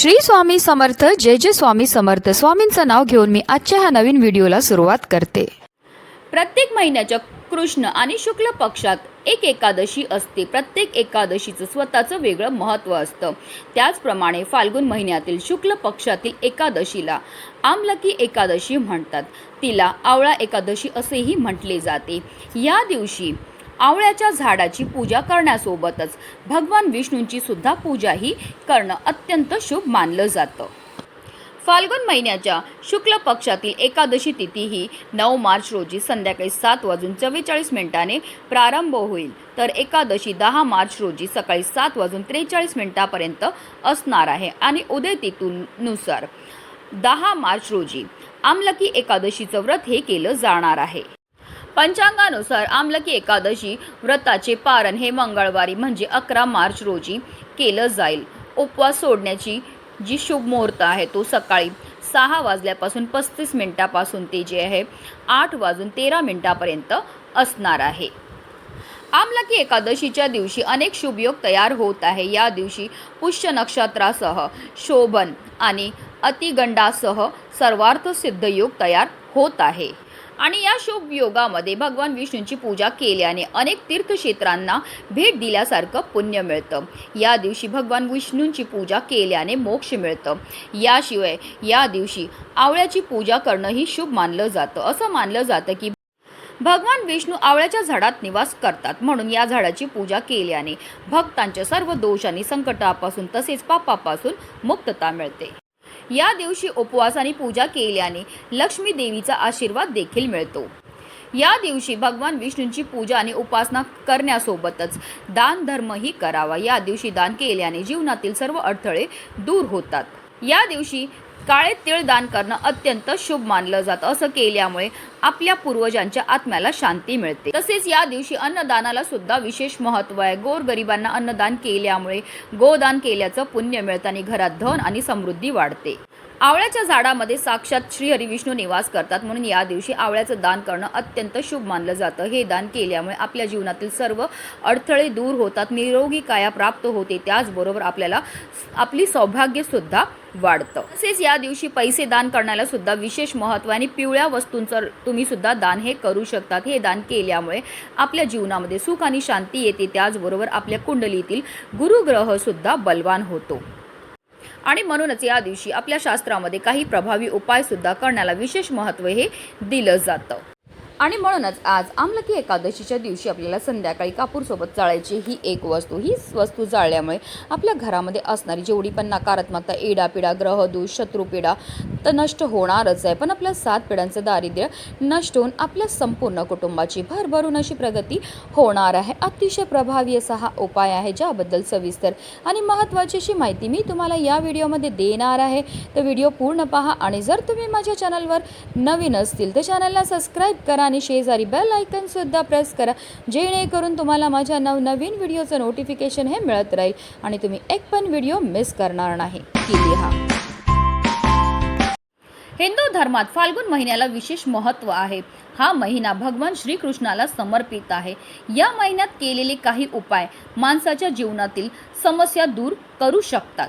श्री स्वामी समर्थ जय जय स्वामी समर्थ. स्वामींचं नाव घेऊन मी आजच्या ह्या नवीन व्हिडिओला सुरुवात करते. प्रत्येक महिन्याच्या कृष्ण आणि शुक्ल पक्षात एक एकादशी असते. प्रत्येक एकादशीचं स्वतःचं वेगळं महत्त्व असतं. त्याचप्रमाणे फाल्गुन महिन्यातील शुक्ल पक्षातील एकादशीला आमलकी एकादशी म्हणतात. तिला आवळा एकादशी असेही म्हटले जाते. या दिवशी आवळ्याच्या झाडाची पूजा करण्यासोबतच भगवान विष्णूंची सुद्धा पूजाही करणं अत्यंत शुभ मानलं जातं. फाल्गुन महिन्याच्या शुक्ल पक्षातील एकादशी तिथी ही नऊ मार्च रोजी संध्याकाळी सात वाजून चव्वेचाळीस मिनिटाने प्रारंभ होईल. तर एकादशी दहा मार्च रोजी सकाळी सात वाजून त्रेचाळीस मिनिटापर्यंत असणार आहे आणि उदय तिथूनुसार दहा मार्च रोजी आमलकी एकादशीचं व्रत हे केलं जाणार आहे. पंचांगानुसार आमलकी एकादशी व्रताचे पारण हे मंगळवारी म्हणजे अकरा मार्च रोजी केलं जाईल. उपवास सोडण्याची जी शुभ मुहूर्त आहे तो सकाळी सहा वाजल्यापासून पस्तीस मिनिटापासून ते जे आहे आठ वाजून तेरा मिनिटापर्यंत असणार आहे. आमलकी एकादशीच्या दिवशी अनेक शुभयोग तयार होत आहे. या दिवशी पुष्य नक्षत्रासह शोभन आणि अतिगंडासह सर्वार्थ सिद्धयोग तयार होत आहे. आणि या शुभ योगामध्ये भगवान विष्णूंची पूजा केल्याने अनेक तीर्थक्षेत्रांना भेट दिल्यासारखं पुण्य मिळतं. या दिवशी भगवान विष्णूंची पूजा केल्याने मोक्ष मिळतं. याशिवाय या दिवशी आवळ्याची पूजा करणंही शुभ मानलं जातं. असं मानलं जातं की भगवान विष्णू आवळ्याच्या झाडात निवास करतात. म्हणून या झाडाची पूजा केल्याने भक्तांच्या सर्व दोष आणि संकटापासून तसेच पापापासून मुक्तता मिळते. या दिवशी उपवास आणि पूजा केल्याने लक्ष्मी देवीचा आशीर्वाद देखील मिळतो. या दिवशी भगवान विष्णूंची पूजा आणि उपासना करण्यासोबतच दान धर्मही करावा. या दिवशी दान केल्याने जीवनातील सर्व अडथळे दूर होतात. या दिवशी काळे तिळ दान करणं अत्यंत शुभ मानलं जातं. असं केल्यामुळे आपल्या पूर्वजांच्या आत्म्याला शांती मिळते. तसेच या दिवशी अन्नदानाला सुद्धा विशेष महत्त्व आहे. गोरगरिबांना अन्नदान केल्यामुळे गोदान केल्याचं पुण्य मिळतं आणि घरात धन आणि समृद्धी वाढते. आवळ्याच्या झाडामध्ये साक्षात श्री हरिविष्णू निवास करतात. म्हणून या दिवशी आवळ्याचं दान करणं अत्यंत शुभ मानलं जातं. हे दान केल्यामुळे आपल्या जीवनातील सर्व अडथळे दूर होतात. निरोगी काया प्राप्त होते. त्याचबरोबर आपल्याला आपली सौभाग्यसुद्धा वाढतं. तसेच या दिवशी पैसे दान करण्याला सुद्धा विशेष महत्त्व आणि पिवळ्या वस्तूंचं तुम्ही सुद्धा दान हे करू शकतात. हे दान केल्यामुळे आपल्या जीवनामध्ये सुख आणि शांती येते. त्याचबरोबर आपल्या कुंडलीतील गुरुग्रहसुद्धा बलवान होतो. आणि म्हणूनच या दिवशी आपल्या शास्त्रामध्ये काही प्रभावी उपायसुद्धा करण्याला विशेष महत्त्व हे दिलं जातं. आणि म्हणूनच आज आमलकी एकादशीच्या दिवशी आपल्याला संध्याकाळी कापूरसोबत जाळायची ही एक वस्तू. ही वस्तू जाळल्यामुळे आपल्या घरामध्ये असणारी जेवढी पण नकारात्मकता इडापिडा ग्रहदोष शत्रुपिडा तर नष्ट होणारच आहे. पण आपल्या सात पिढ्यांचं दारिद्र्य नष्ट होऊन आपल्या संपूर्ण कुटुंबाची भरभरून अशी प्रगती होणार आहे. अतिशय प्रभावी असा हा उपाय आहे ज्याबद्दल सविस्तर आणि महत्त्वाची अशी माहिती मी तुम्हाला या व्हिडिओमध्ये देणार आहे. तर व्हिडिओ पूर्ण पहा आणि जर तुम्ही माझ्या चॅनलवर नवीन असतील तर चॅनलला सबस्क्राईब करा आणि शेजारी बेल आयकनसुद्धा प्रेस करा. जेणेकरून तुम्हाला माझ्या नवनवीन व्हिडिओचं नोटिफिकेशन हे मिळत राहील. आणि तुम्ही एक पण व्हिडिओ मिस करणार नाही. लिहा हिंदू धर्मात फाल्गुन महिन्याला विशेष महत्त्व आहे. हा महिना भगवान श्रीकृष्णाला समर्पित आहे. या महिन्यात केलेले काही उपाय माणसाच्या जीवनातील समस्या दूर करू शकतात.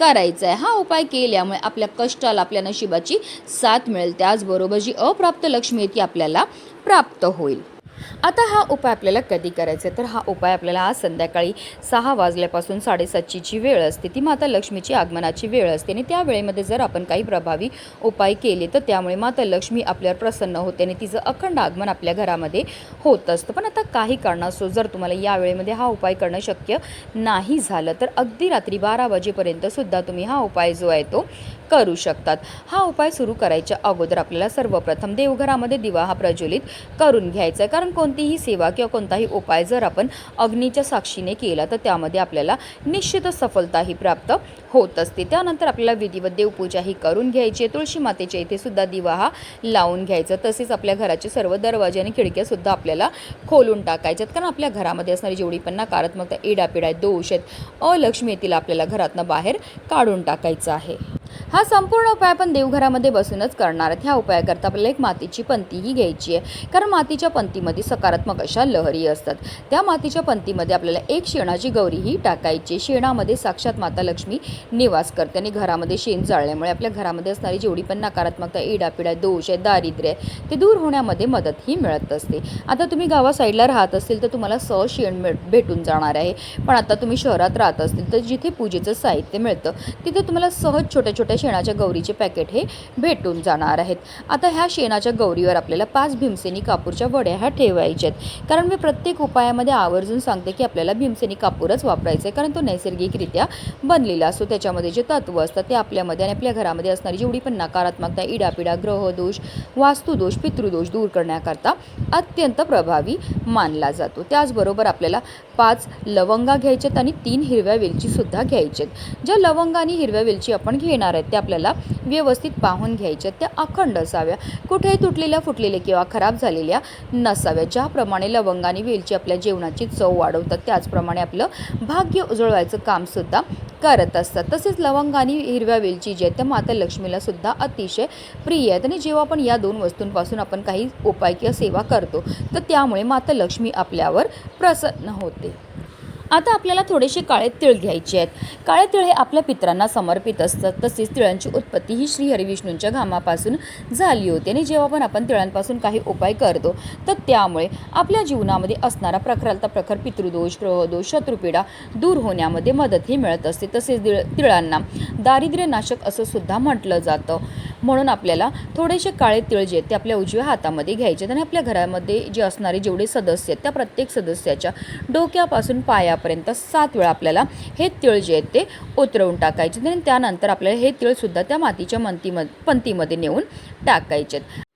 करायचा आहे हा उपाय केल्यामुळे आपल्या कष्टाला आपल्या नशिबाची साथ मिळेल. त्याचबरोबर जी अप्राप्त लक्ष्मी आहे ती आपल्याला प्राप्त होईल. आता हा उपाय आपल्याला कधी करायचा आहे? तर हा उपाय आपल्याला आज संध्याकाळी सहा वाजल्यापासून साडेसातची जी वेळ असते. ती माता लक्ष्मीची आगमनाची वेळ असते आणि त्या वेळेमध्ये जर आपण काही प्रभावी उपाय केले तर त्यामुळे माता लक्ष्मी आपल्यावर प्रसन्न होते आणि तिचं अखंड आगमन आपल्या घरामध्ये होत असतं. पण आता काही कारणास्तव जर तुम्हाला या वेळेमध्ये हा उपाय करणं शक्य नाही झालं तर अगदी रात्री बारा वाजेपर्यंत सुद्धा तुम्ही हा उपाय जो आहे तो करू शकतात. हा उपाय सुरू करायच्या अगोदर आपल्याला सर्वप्रथम देवघरामध्ये दिवा हा प्रज्वलित करून घ्यायचा आहे. कारण कोणतीही सेवा किंवा कोणताही उपाय जर आपण अग्नीच्या साक्षीने केला तर त्यामध्ये आपल्याला निश्चितच सफलताही प्राप्त होत असते. त्यानंतर आपल्याला विधिवत देवपूजाही करून घ्यायची आहे. तुळशी मातेच्या इथे सुद्धा दिवा हा लावून घ्यायचा. तसेच आपल्या घराचे सर्व दरवाजे आणि खिडक्या सुद्धा आपल्याला खोलून टाकायच्यात. कारण आपल्या घरामध्ये असणारी जेवढी पण नकारात्मकता इडापिडा दोष आहेत अलक्ष्मी येतील आपल्याला घरातनं बाहेर काढून टाकायचं आहे. हा संपूर्ण उपाय आपण देवघरामध्ये बसूनच करणार आहेत. ह्या उपायाकरता आपल्याला एक मातीची पंतीही घ्यायची आहे. कारण मातीच्या पंतीमध्ये सकारात्मक अशा लहरी असतात. त्या मातीच्या पंतीमध्ये आपल्याला एक शेणाची गौरीही टाकायची शेणामध्ये साक्षात माता लक्ष्मी निवास करते आणि घरामध्ये शेण जाळल्यामुळे आपल्या घरामध्ये असणारी जेवढी पण नकारात्मकता इडापिडा दोष आहे दारिद्र्य आहे ते दूर होण्यामध्ये मदतही मिळत असते. आता तुम्ही गावा साईडला राहत असतील तर तुम्हाला सहज शेण भेटून जाणार आहे. पण आता तुम्ही शहरात राहत असतील तर जिथे पूजेचं साहित्य मिळतं तिथे तुम्हाला सहज छोट्या छोट्या शेणाच्या गौरीचे पॅकेट हे भेटून जाणार आहेत. आता ह्या शेणाच्या गौरीवर आपल्याला पाच भीमसेनी कापूरच्या वड्या ह्या ठेवायच्या आहेत कारण मी प्रत्येक उपायामध्ये आवर्जून सांगते की आपल्याला भीमसेनी कापूरच वापरायचं आहे कारण तो नैसर्गिकरित्या बनलेला असतो. त्याच्यामध्ये जे तत्व असतात ते आपल्यामध्ये आणि आपल्या घरामध्ये असणारी जेवढी पण नकारात्मकता इडापिडा ग्रहदोष वास्तुदोष पितृदोष दूर करण्याकरता अत्यंत प्रभावी मानला जातो. त्याचबरोबर आपल्याला पाच लवंगा घ्यायच्यात आणि तीन हिरव्या वेलचीसुद्धा घ्यायच्यात. ज्या लवंगा आणि हिरव्या वेलची आपण घेणार आहेत त्या आपल्याला व्यवस्थित पाहून घ्यायच्या त्या अखंड असाव्या. कुठेही तुटलेल्या फुटलेल्या किंवा खराब झालेल्या नसाव्या. ज्याप्रमाणे लवंग आणि वेलची आपल्या जेवणाची चव वाढवतात त्याचप्रमाणे आपलं भाग्य उजळवायचं कामसुद्धा करत असतात. तसेच लवंग आणि हिरव्या वेलची जी आहेत त्या माता लक्ष्मीला सुद्धा अतिशय प्रिय आहेत. आणि जेव्हा आपण या दोन वस्तूंपासून आपण काही उपाय किंवा सेवा करतो तर त्यामुळे माता लक्ष्मी आपल्यावर प्रसन्न होते. आता आपल्याला थोडेसे काळे तिळ घ्यायचे आहेत. काळे तिळ हे आपल्या पित्रांना समर्पित असतात. तसेच तिळांची उत्पत्ती ही श्री हरिविष्णूंच्या घामापासून झाली होती आणि जेव्हा पण आपण तिळांपासून काही उपाय करतो तर त्यामुळे आपल्या जीवनामध्ये असणारा प्रखरालता प्रखर पितृदोष ग्रहदोष शत्रुपीडा दूर होण्यामध्ये मदतही मिळत असते. तसेच दिळ तिळांना दारिद्र्यनाशक असं सुद्धा म्हटलं जातं. म्हणून आपल्याला थोडेसे काळे तिळ जे आहेत ते आपल्या उजव्या हातामध्ये घ्यायचे आहेत आणि आपल्या घरामध्ये जे असणारे जेवढे सदस्य आहेत त्या प्रत्येक सदस्याच्या डोक्यापासून पाया पायापर्यंत सात वेळा आपल्याला हे तिळ जे आहेत ते उतरवून टाकायचे आणि त्यानंतर आपल्याला हे तिळसुद्धा त्या मातीच्या मंतीमध्ये पंतीमध्ये नेऊन टाकायचे आहेत.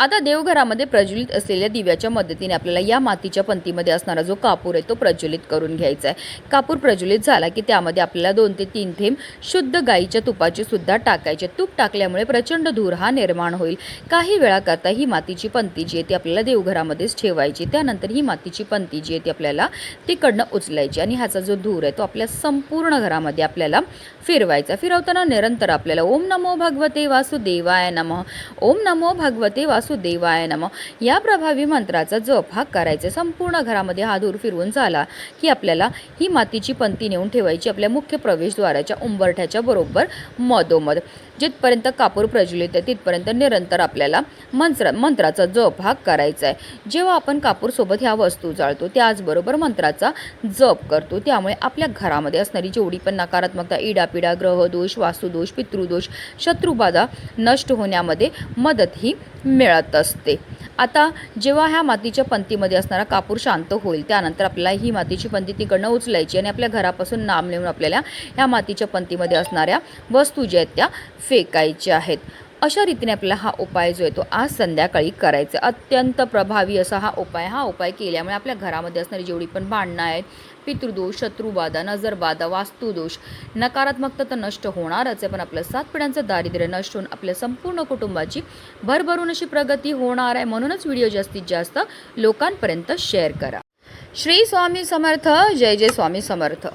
आता देवघरामध्ये प्रज्वलित असलेल्या दिव्याच्या मदतीने आपल्याला या मातीच्या पंतीमध्ये असणारा जो कापूर आहे तो प्रज्वलित करून घ्यायचा आहे. कापूर प्रज्वलित झाला की त्यामध्ये आपल्याला दोन ते तीन थेंब शुद्ध गाईच्या तुपाची सुद्धा टाकायचे तूप टाकल्यामुळे प्रचंड धूर हा निर्माण होईल. काही वेळाकरता ही मातीची पंती जी आहे ती आपल्याला देवघरामध्येच ठेवायची. त्यानंतर ही मातीची पंती जी आहे ती आपल्याला तिकडनं उचलायची आणि ह्याचा जो धूर आहे तो आपल्या संपूर्ण घरामध्ये आपल्याला फिरवायचा. फिरवताना निरंतर आपल्याला ओम नमो भगवते वासुदेवाय नमः. ओम नमो भगवते वासुदेवाय नम. या प्रभावी मंत्राचा जप हा करायचा. संपूर्ण घरामध्ये हा धूर फिरवून झाला की आपल्याला ही मातीची पंती नेऊन ठेवायची आपल्या मुख्य प्रवेशद्वाराच्या उंबरठ्याच्या बरोबर मधोमध. जिथपर्यंत कापूर प्रज्वलित आहे तिथपर्यंत निरंतर आपल्याला मंत्र मंत्राचा जप हा करायचा आहे. जेव्हा आपण कापूरसोबत ह्या वस्तू जाळतो त्याचबरोबर मंत्राचा जप करतो. त्यामुळे आपल्या घरामध्ये असणारी जेवढी पण नकारात्मकता इडापिडा ग्रहदोष वास्तुदोष पितृदोष शत्रुबाधा नष्ट होण्यामध्ये मदत ही मिळत असते आता जेव्हा ह्या मातीच्या पंतीमध्ये असणारा कापूर शांत होईल त्यानंतर आपल्याला ही मातीची पंती तिकडनं उचलायची आणि आपल्या घरापासून नाम नेऊन आपल्याला ह्या मातीच्या पंतीमध्ये असणाऱ्या वस्तू ज्या आहेत त्या फेकायच्या आहेत अशा रीतीने आपल्याला हा उपाय जो आहे तो आज संध्याकाळी करायचा आहे. अत्यंत प्रभावी असा हा उपाय हा उपाय केल्यामुळे आपल्या घरामध्ये असणारी जेवढी पण भांडणं आहेत पितृदोष शत्रुबाधा नजरबाधा वास्तुदोष. नकारात्मकता तर नष्ट होणारच आहे पण आपलं सात पिढ्यांचं दारिद्र्य नष्ट होऊन आपल्या संपूर्ण कुटुंबाची भरभरून अशी प्रगती होणार आहे. म्हणूनच व्हिडिओ जास्तीत जास्त लोकांपर्यंत शेअर करा. श्री स्वामी समर्थ. जय जय स्वामी समर्थ.